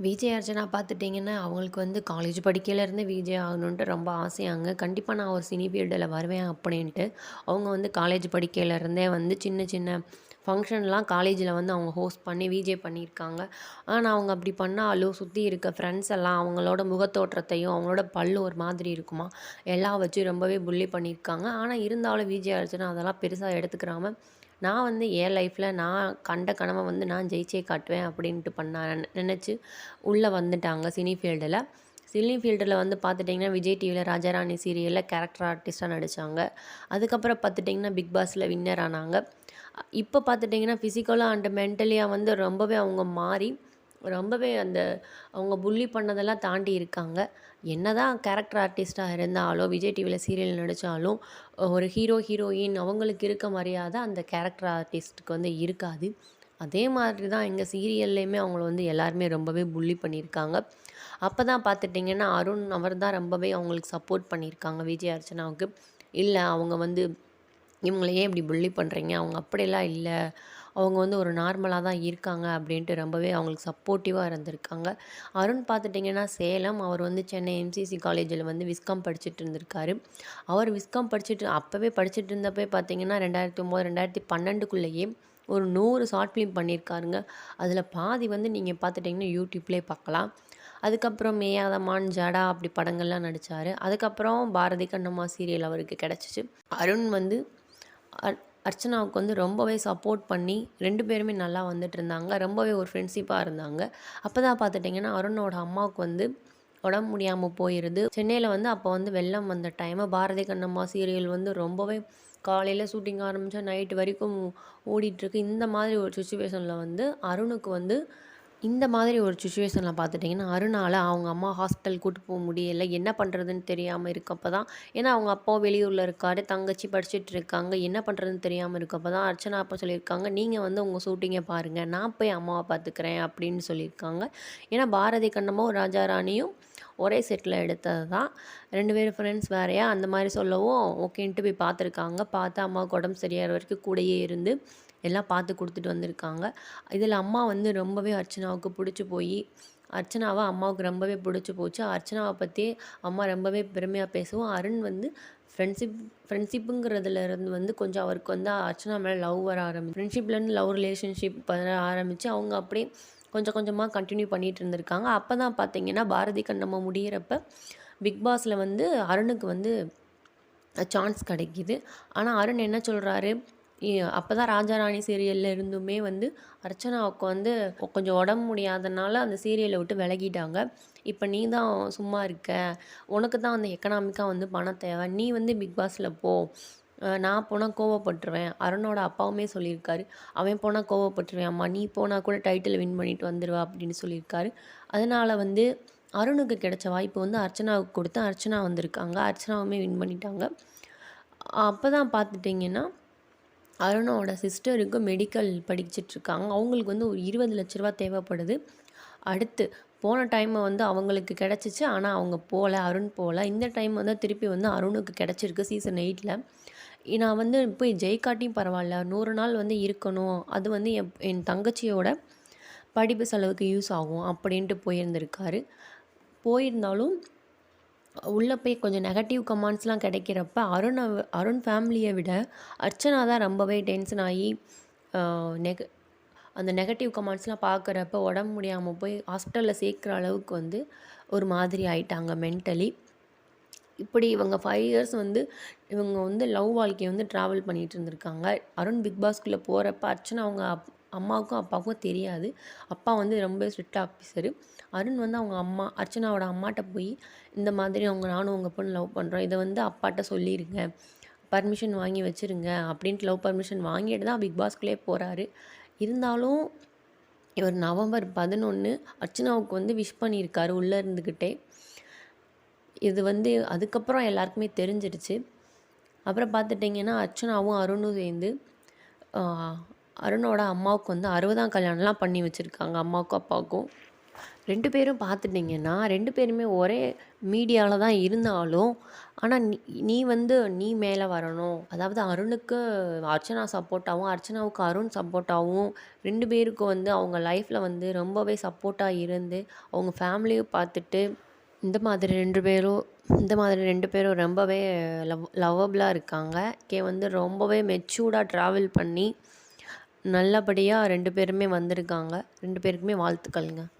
விஜய் அர்ச்சனா பார்த்துட்டிங்கன்னா, அவங்களுக்கு வந்து காலேஜ் படிக்கையிலேருந்தே விஜய் ஆகணுன்ட்டு ரொம்ப ஆசையாங்க. கண்டிப்பாக நான் ஒரு சினி ஃபீல்டில் வருவேன் அப்படின்ட்டு. அவங்க வந்து காலேஜ் படிக்கையிலேருந்தே வந்து சின்ன சின்ன ஃபங்க்ஷன்லாம் காலேஜில் வந்து அவங்க ஹோஸ்ட் பண்ணி விஜே பண்ணியிருக்காங்க. ஆனால் அவங்க அப்படி பண்ணாலும் சுற்றி இருக்க ஃப்ரெண்ட்ஸ் எல்லாம் அவங்களோட முகத்தோற்றத்தையும், அவங்களோட பல்லு ஒரு மாதிரி இருக்குமா, எல்லாம் வச்சு ரொம்பவே புல்லி பண்ணியிருக்காங்க. ஆனால் இருந்தாலும் விஜய் அர்ச்சனா அதெல்லாம் பெருசாக எடுத்துக்கிறாமல் நான் வந்து என் லைஃப்பில் நான் கண்ட கனவை வந்து நான் ஜெயிச்சே காட்டுவேன் அப்படின்ட்டு பண்ண நினச்சி உள்ளே வந்துட்டாங்க சினி ஃபீல்டில். சினி ஃபீல்டில் வந்து பார்த்துட்டிங்கன்னா, விஜய் டிவியில் ராஜாராணி சீரியலில் கேரக்டர் ஆர்டிஸ்ட்டாக நடித்தாங்க அதுக்கப்புறம் பார்த்துட்டிங்கன்னா, பிக் பாஸில் வின்னர் ஆனாங்க. இப்போ பார்த்துட்டிங்கன்னா, ஃபிசிக்கலாக அண்ட் மென்டலியாக வந்து ரொம்பவே அவங்க மாறி, ரொம்பவே அந்த அவங்க புள்ளி பண்ணதெல்லாம் தாண்டி இருக்காங்க. என்ன தான் கேரக்டர் ஆர்டிஸ்ட்டாக இருந்தாலும், விஜய் டிவியில் சீரியல் நடித்தாலும் ஒரு ஹீரோ, ஹீரோயின் அவங்களுக்கு இருக்க மரியாதை அந்த கேரக்டர் ஆர்டிஸ்ட்டுக்கு வந்து இருக்காது. அதே மாதிரி தான் எங்கள் சீரியல்லையுமே அவங்கள வந்து எல்லாருமே ரொம்பவே புல்லி பண்ணியிருக்காங்க. அப்போ தான் பார்த்துட்டிங்கன்னா, அருண் அவர் தான் ரொம்பவே அவங்களுக்கு சப்போர்ட் பண்ணியிருக்காங்க விஜய் அர்ச்சனாவுக்கு. இல்லை அவங்க வந்து இவங்கள ஏன் இப்படி புல்லி பண்ணுறீங்க அவங்க அப்படியெல்லாம் இல்லை அவங்க வந்து ஒரு நார்மலாக தான் இருக்காங்க அப்படின்ட்டு ரொம்பவே அவங்களுக்கு சப்போர்ட்டிவாக இருந்திருக்காங்க. அருண் பார்த்துட்டிங்கன்னா, சேலம் அவர் வந்து சென்னை எம்சிசி காலேஜில் வந்து விஸ்காம் படிச்சுட்டு இருந்திருக்காரு. அவர் விஸ்காம் படிச்சுட்டு அப்போவே படிச்சுட்டு இருந்தப்பவே பார்த்தீங்கன்னா, 2009, 2012க்குள்ளேயே ஒரு நூறு ஷார்ட் ஃபிலிம் பண்ணியிருக்காருங்க. அதில் பாதி வந்து நீங்கள் பார்த்துட்டிங்கன்னா, யூடியூப்லேயே பார்க்கலாம். அதுக்கப்புறம் மேயாதமான் ஜடா அப்படி படங்கள்லாம் நடித்தார் அதுக்கப்புறம் பாரதி கண்ணம்மா சீரியல் அவருக்கு கிடச்சிச்சு அருண் வந்து அர்ச்சனாவுக்கு வந்து ரொம்பவே சப்போர்ட் பண்ணி ரெண்டு பேருமே நல்லா வந்துட்டுருந்தாங்க. ரொம்பவே ஒரு ஃப்ரெண்ட்ஷிப்பாக இருந்தாங்க. அப்போ தான் பார்த்துட்டிங்கன்னா, அருணோட அம்மாவுக்கு வந்து உடம்பு முடியாமல் போயிடுது சென்னையில் வந்து அப்போ வந்து வெள்ளம் வந்த டைமு. பாரதி கண்ணம்மா சீரியல் வந்து ரொம்பவே காலையில் ஷூட்டிங் ஆரம்பித்தா நைட் வரைக்கும் ஓடிட்டுருக்கு. இந்த மாதிரி ஒரு சுச்சுவேஷனில் வந்து அருணுக்கு வந்து இந்த மாதிரி ஒரு சுச்சுவேஷனில் பார்த்துட்டிங்கன்னா, அருணால் அவங்க அம்மா ஹாஸ்பிட்டல் கூட்டு போக முடியல. என்ன பண்ணுறதுன்னு தெரியாமல் இருக்கப்போ தான் ஏன்னா அவங்க அப்பா வெளியூரில் இருக்காரு. தங்கச்சி படிச்சுட்டு இருக்காங்க. என்ன பண்ணுறதுன்னு தெரியாமல் இருக்கப்போ தான் அர்ச்சனா அப்பா சொல்லியிருக்காங்க, நீங்கள் வந்து உங்கள் ஷூட்டிங்கை பாருங்கள் நான் போய் அம்மாவை பார்த்துக்கிறேன்" அப்படின்னு சொல்லியிருக்காங்க. ஏன்னா பாரதி கண்ணமும் ராஜா ராணியும் ஒரே செட்டில் எடுத்தது தான். ரெண்டு பேரும் ஃப்ரெண்ட்ஸ் வேறையா அந்த மாதிரி சொல்லவும், ஓகேன்ட்டு போய் பார்த்துருக்காங்க. பார்த்து அம்மாவுக்கு உடம்பு சரியாகிற வரைக்கும் கூடயே இருந்து எல்லாம் பார்த்து கொடுத்துட்டு வந்திருக்காங்க. இதில் அம்மா வந்து ரொம்பவே அர்ச்சனாவுக்கு பிடிச்சி போய் அர்ச்சனாவை அம்மாவுக்கு ரொம்பவே பிடிச்சி போச்சு. அர்ச்சனாவை பற்றி அம்மா ரொம்பவே பெருமையாக பேசுவோம் அருண் வந்து ஃப்ரெண்ட்ஷிப் ஃப்ரெண்ட்ஷிப்புங்கிறதுல இருந்து வந்து கொஞ்சம் அவருக்கு வந்து அர்ச்சனா மேலே லவ் வர ஆரம்பிச்சு ஃப்ரெண்ட்ஷிப்லேருந்து லவ் ரிலேஷன்ஷிப் வர ஆரம்பித்து அவங்க அப்படியே கொஞ்சம் கொஞ்சமாக கண்டினியூ பண்ணிகிட்டு இருந்திருக்காங்க. அப்போ தான் பார்த்தீங்கன்னா, பாரதி கண்ணம்மா முடியிறப்ப பிக் பாஸில் வந்து அருணுக்கு வந்து சான்ஸ் கிடைக்கிது ஆனால் அருண் என்ன சொல்கிறாரு அப்போ தான் ராஜாராணி சீரியல்ல இருந்துமே வந்து அர்ச்சனாவுக்கு வந்து கொஞ்சம் உடம்பு முடியாதனால அந்த சீரியலை விட்டு விலகிட்டாங்க. இப்போ நீ தான் சும்மா இருக்க. உனக்கு தான் வந்து எக்கனாமிக்காக வந்து பணம் தேவை. நீ வந்து பிக் பாஸில் போ. நான் போனால் கோவப்பட்டுருவேன்." அருணோட அப்பாவுமே சொல்லியிருக்காரு. "அவன் போனால் கோவப்பட்டுருவேன் அம்மா. நீ போனால் கூட டைட்டில் வின் பண்ணிட்டு வந்துடுவா அப்படின்னு சொல்லியிருக்காரு. அதனால் வந்து அருணுக்கு கிடைச்ச வாய்ப்பு வந்து அர்ச்சனாவுக்கு கொடுத்து அர்ச்சனா வந்திருக்காங்க. அர்ச்சனாவுமே வின் பண்ணிட்டாங்க. அப்போ தான் பார்த்துட்டிங்கன்னா, அருணோட சிஸ்டருக்கு மெடிக்கல் படிச்சிட்ருக்காங்க அவங்களுக்கு வந்து ஒரு இருபது லட்ச ரூபா தேவைப்படுது. அடுத்து போன டைம் வந்து அவங்களுக்கு கிடச்சிச்சு ஆனால் அவங்க போகல அருண் போகல இந்த டைம் வந்து திருப்பி வந்து அருணுக்கு கிடச்சிருக்கு சீசன் எயிட்டில் நான் வந்து போய் ஜெயிக்காட்டியும் பரவாயில்ல நூறு நாள் வந்து இருக்கணும். அது வந்து என் என் தங்கச்சியோட படிப்பு செலவுக்கு யூஸ் ஆகும் அப்படின்ட்டு போயிருந்திருக்காரு. போயிருந்தாலும் உள்ளே போய் கொஞ்சம் நெகட்டிவ் கமெண்ட்ஸ்லாம் கிடைக்கிறப்ப, அருண் அருண் ஃபேமிலியை விட அர்ச்சனா தான் ரொம்பவே டென்ஷன் ஆகி, நெக அந்த நெகட்டிவ் கமெண்ட்ஸ்லாம் பார்க்குறப்ப உடம்பு முடியாமல் போய் ஹாஸ்பிட்டலில் சேர்க்குற அளவுக்கு வந்து ஒரு மாதிரி ஆயிட்டாங்க மென்டலி. இப்படி இவங்க ஃபைவ் இயர்ஸ் வந்து இவங்க வந்து லவ் வாழ்க்கையை வந்து ட்ராவல் பண்ணிகிட்டு இருந்திருக்காங்க. அருண் பிக் பாஸ்க்குள்ள போகிறப்ப அர்ச்சனா அவங்க அப் அம்மாவுக்கும், அப்பாவுக்கும் தெரியாது. அப்பா வந்து ரொம்ப ஸ்ட்ரிக்ட் ஆஃபீஸரு அருண் வந்து அவங்க அம்மா அர்ச்சனாவோட அம்மாட்ட போய், "இந்த மாதிரி அவங்க நானும் உங்கள் பொண்ணு லவ் பண்ணுறோம் இதை வந்து அப்பாட்ட சொல்லிடுங்க பர்மிஷன் வாங்கி வச்சுருங்க" அப்படின்ட்டு லவ் பர்மிஷன் வாங்கிட்டு தான் பிக் பாஸ்க்குள்ளே போகிறாரு இருந்தாலும் இவர் நவம்பர் 11 அர்ச்சனாவுக்கு வந்து விஷ் பண்ணியிருக்காரு உள்ளே இருந்துக்கிட்டே இது வந்து அதுக்கப்புறம் எல்லாருக்குமே தெரிஞ்சிடுச்சு. அப்புறம் பார்த்துட்டிங்கன்னா, அர்ச்சனாவும் அருணும் சேர்ந்து அருணோட அம்மாவுக்கு வந்து 60ஆம் கல்யாணம்லாம் பண்ணி வச்சுருக்காங்க அம்மாவுக்கும், அப்பாவுக்கும். ரெண்டு பேரும் பார்த்துட்டிங்கன்னா ரெண்டு பேருமே ஒரே மீடியாவில் தான் இருந்தாலும், ஆனால் நீ நீ வந்து நீ மேலே வரணும். அதாவது அருணுக்கு அர்ச்சனா சப்போர்ட்டாகவும் அர்ச்சனாவுக்கு அருண் சப்போர்ட்டாகவும் ரெண்டு பேருக்கும் வந்து அவங்க லைஃப்பில் வந்து ரொம்பவே சப்போர்ட்டாக இருந்து, அவங்க ஃபேமிலியும் பார்த்துட்டு, இந்த மாதிரி ரெண்டு பேரும் இந்த மாதிரி ரெண்டு பேரும் ரொம்பவே லவ் லவ்வபிளாக இருக்காங்க. கே வந்து ரொம்பவே மெச்சூர்டாக ட்ராவல் பண்ணி, நல்லபடியாக ரெண்டு பேருமே வந்திருக்காங்க. ரெண்டு பேருக்குமே வாழ்த்துக்கள்ங்க.